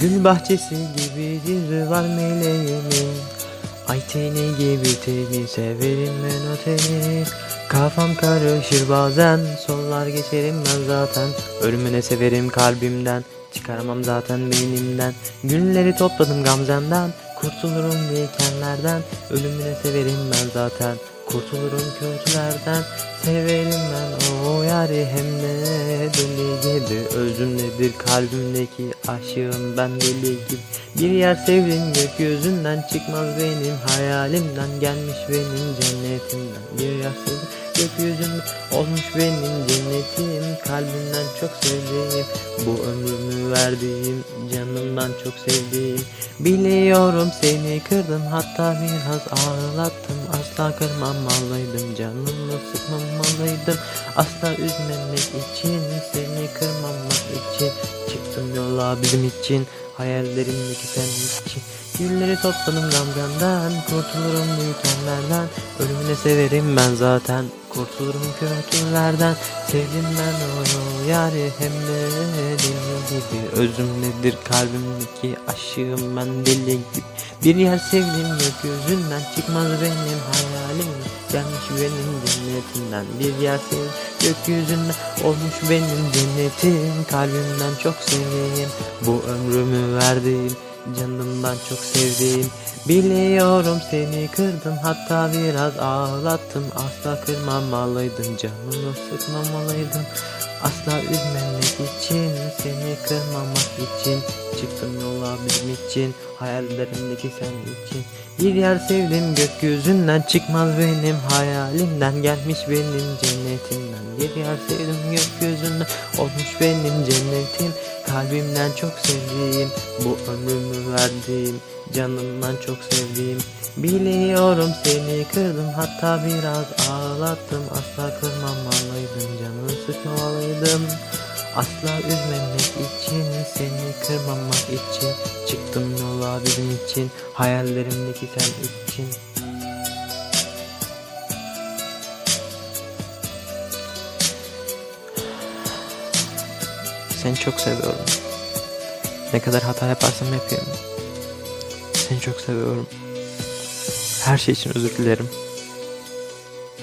Gül bahçesi gibidir var meleğimin. Ay teni gibi teni severim ben o teni. Kafam karışır bazen Sollar geçerim ben zaten. Ölümüne severim kalbimden Çıkaramam zaten beynimden. Günleri topladım gamzemden Kurtulurum dikenlerden. Ölümüne severim ben zaten Kurtulurum kötülerden Severim ben o yari. Hem de deli gibi Özümdedir kalbimdeki aşığım ben deli gibi. Bir yer sevdim gökyüzünden çıkmaz benim hayalimden. Gelmiş benim cennetimden. Bir yer sevdim gökyüzünden olmuş benim cennetim. Kalbimden çok sevdiğim bu ömrümü verdiğim Canımdan çok sevdiğim Biliyorum seni kırdım hatta biraz ağlattım Asla kırmamalıydım canımı sıkmamalıydım Asla üzmemek için seni kırmamak için. Çıktım yola bizim için hayallerimdeki sen için. Gülleri topladım gamgamdan Kurtulurum dikenlerden Ölümüne severim ben zaten Kurtulurum kötülerden Sevdim ben o yari hem de deli gibi. Özümdedir kalbimdeki aşığım ben deli gibi. Bir yer sevdim gökyüzünden Çıkmaz benim hayalim. Gelmiş benim cennetimden Bir yer sevdim gökyüzünden Olmuş benim cennetim. Kalbimden çok sevdiğim Bu ömrümü verdiğim Canımdan çok sevdiğim Biliyorum seni kırdım hatta biraz ağlattım Asla kırmamalıydım canımı sıkmamalıydım Asla üzmemek için seni kırmamak için Çıktım yola benim için hayallerimdeki sen için. Bir yer sevdim gökyüzünden çıkmaz benim hayalimden Gelmiş benim cennetimden. Bir yer sevdim gökyüzünden olmuş benim cennetim. Kalbimden çok sevdiğim bu ömrümü verdiğim Canımdan çok sevdiğim. Biliyorum seni kırdım hatta biraz ağlattım. Asla kırmamalıydım canını sıkmamalıydım Asla üzmemek için seni kırmamak için Çıktım yola bizim için hayallerimdeki sen için Seni çok seviyorum. Ne kadar hata yaparsam yapıyorum. Seni çok seviyorum. Her şey için özür dilerim.